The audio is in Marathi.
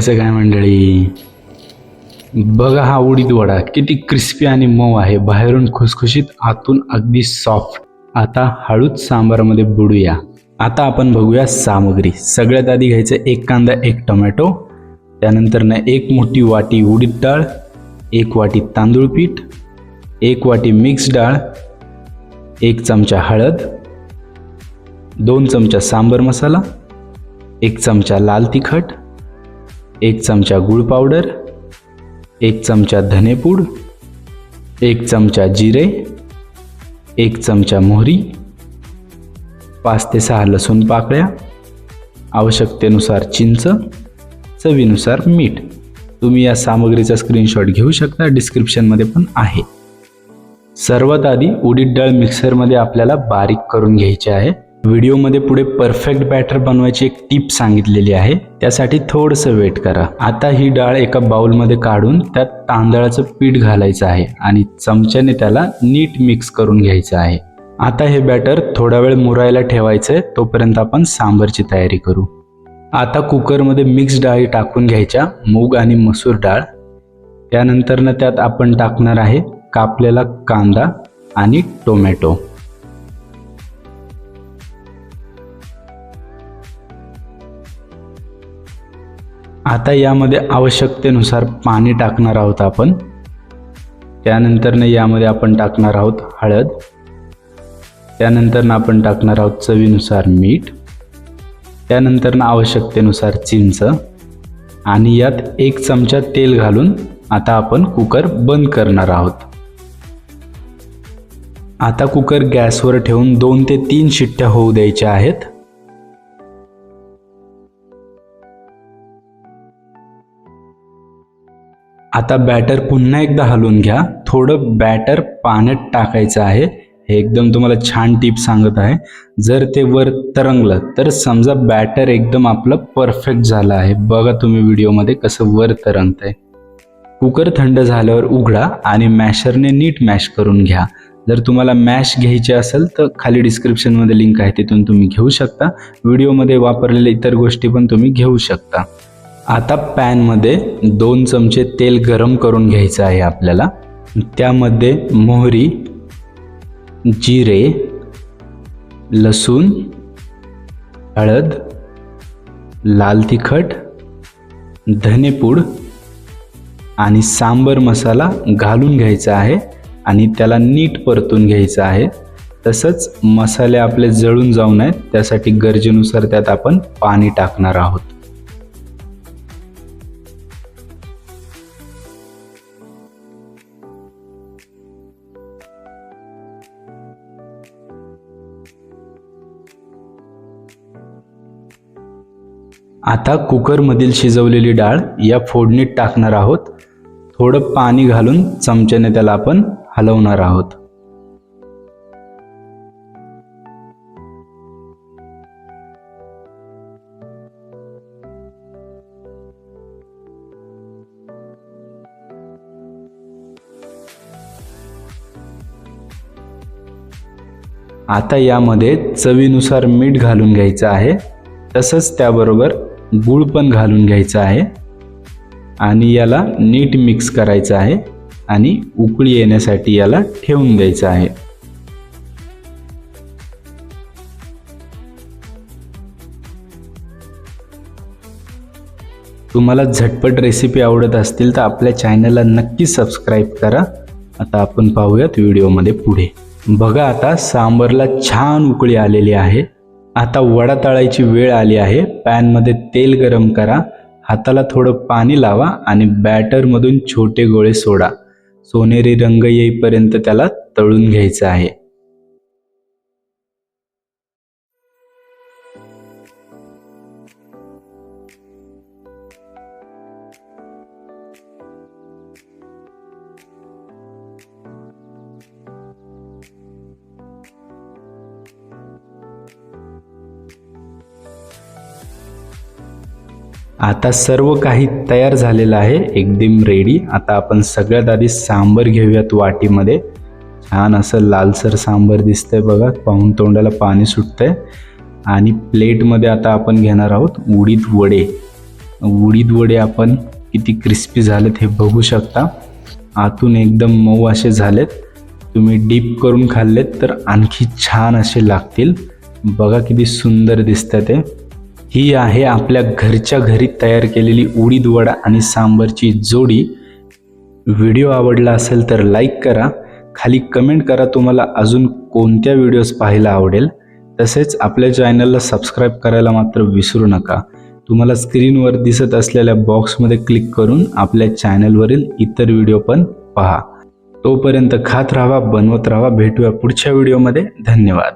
कसं काय मंडळी? बघा हा उडीद वडा किती क्रिस्पी आणि मऊ आहे. बाहेरून खुसखुशीत आतून अगदी सॉफ्ट आता हळूच सांबारामध्ये बुडूया. आता आपण बघूया सामग्री. सगळ्यात आधी घ्यायचं एक कांदा एक टोमॅटो. त्यानंतर ना एक मोठी वाटी उडीद डाळ एक वाटी तांदूळ पीठ एक वाटी मिक्स डाळ एक चमचा हळद दोन चमचा सांबर मसाला एक चमचा लाल तिखट एक चमचा गूळ पावडर एक चमचा धनेपूड एक चमचा जिरे एक चमचा मोहरी पाच ते सहा लसूण पाकळ्या आवश्यकतेनुसार चिंच चवीनुसार मीठ. तुम्ही या सामग्रीचा स्क्रीनशॉट घेऊ शकता डिस्क्रिप्शनमध्ये पण आहे. सर्वात आधी उडीद डाळ मिक्सरमध्ये आपल्याला बारीक करून घ्यायची आहे. व्हिडिओमध्ये पुढे परफेक्ट बॅटर बनवायची एक टीप सांगितलेली आहे. त्यासाठी थोडंसं वेट करा. आता ही डाळ एका बाउलमध्ये काढून त्यात तांदळाचं पीठ घालायचं आहे आणि चमच्याने त्याला नीट मिक्स करून घ्यायचं आहे. आता हे बॅटर थोडा वेळ मुरायला ठेवायचं आहे तोपर्यंत आपण सांबरची तयारी करू. आता कुकरमध्ये मिक्स डाळी टाकून घ्यायच्या मूग आणि मसूर डाळ. त्यानंतर ना त्यात आपण टाकणार आहे कापलेला कांदा आणि टोमॅटो. आता यामध्ये आवश्यकतेनुसार पाणी टाकणार आहोत आपण. त्यानंतरनं यामध्ये आपण टाकणार आहोत हळद. त्यानंतरनं आपण टाकणार आहोत चवीनुसार मीठ. त्यानंतरनं आवश्यकतेनुसार चिंच. आणि यात एक चमचा तेल घालून आता आपण कुकर बंद करणार आहोत. आता कुकर गॅसवर ठेवून दोन ते तीन शिट्ट्या होऊ द्यायच्या आहेत. आता बॅटर पुन्हा एकदा हलवून घ्या. थोडं बॅटर पाण्यात टाकायचं आहे. हे एकदम तुम्हाला छान टीप सांगत आहे. जर ते वर तरंगलं तर समजा बॅटर एकदम आपलं परफेक्ट झालं आहे. बघा तुम्ही व्हिडिओमध्ये कसं वर तरंगतंय. कुकर थंड झाल्यावर उघडा आणि मॅशरने नीट मॅश करून घ्या. जर तुम्हाला मॅश घ्यायची असेल तर खाली डिस्क्रिप्शनमध्ये लिंक आहे तिथून तुम्ही घेऊ शकता. व्हिडिओमध्ये वापरलेल्या इतर गोष्टी पण तुम्ही घेऊ शकता. आता पॅनमध्ये दोन चमचे तेल गरम करून घ्यायचं आहे आपल्याला. त्यामध्ये मोहरी जिरे लसूण हळद लाल तिखट धनेपूड आणि सांबर मसाला घालून घ्यायचा आहे आणि त्याला नीट परतून घ्यायचं आहे. तसंच मसाले आपले जळून जाऊ नयेत त्यासाठी गरजेनुसार त्यात आपण पाणी टाकणार आहोत. आता कुकरमधील शिजवलेली डाळ या फोडणीत टाकणार आहोत. थोडं पाणी घालून चमच्याने त्याला आपण हलवणार आहोत. आता यामध्ये चवीनुसार मीठ घालून घ्यायचं आहे. तसंच त्याबरोबर गूळ पण घालून घ्यायचा आहे आणि याला नीट मिक्स करायचं आहे आणि उकळी येण्यासाठी याला ठेवून द्यायचं आहे. तुम्हाला झटपट रेसिपी आवडत असतील तर आपल्या चॅनलला नक्की सबस्क्राईब करा. आता आपण पाहूयात व्हिडिओमध्ये पुढे. बघा आता सांबरला छान उकळी आलेली आहे. आता वडा तळायची वेळ आली आहे. पॅनमध्ये तेल गरम करा. हाताला थोडं पाणी लावा आणि बॅटरमधून छोटे गोळे सोडा. सोनेरी रंग येईपर्यंत त्याला तळून घ्यायचं आहे. आता सर्व काही तयार झालेलं आहे. एकदम रेडी आता आपण सगळ्यात आधी सांबर घेऊयात वाटीमध्ये. छान असं लालसर सांबर दिसतंय बघा. पाहून तोंडाला पाणी सुटतंय. आणि प्लेटमध्ये आता आपण घेणार आहोत उडीद वडे. उडीद वडे आपण किती क्रिस्पी झालेत हे बघू शकता. आतून एकदम मऊ असे झालेत. तुम्ही डीप करून खाल्लेत तर आणखी छान असे लागतील. बघा किती सुंदर दिसतं ते. ही आहे आपल्या घरच्या घरी तयार केलेली उडीद वडा आणि सांबरची जोडी. व्हिडिओ आवडला असेल तर लाईक करा. खाली कमेंट करा तुम्हाला अजून कोणत्या व्हिडिओज पाहायला आवडेल. तसेच आपल्या चॅनलला सबस्क्राईब करायला मात्र विसरू नका. तुम्हाला स्क्रीनवर दिसत असलेल्या बॉक्समध्ये क्लिक करून आपल्या चॅनलवरील इतर व्हिडिओ पण पहा. तोपर्यंत खात राहा बनवत राहा. भेटूया पुढच्या व्हिडिओमध्ये. धन्यवाद.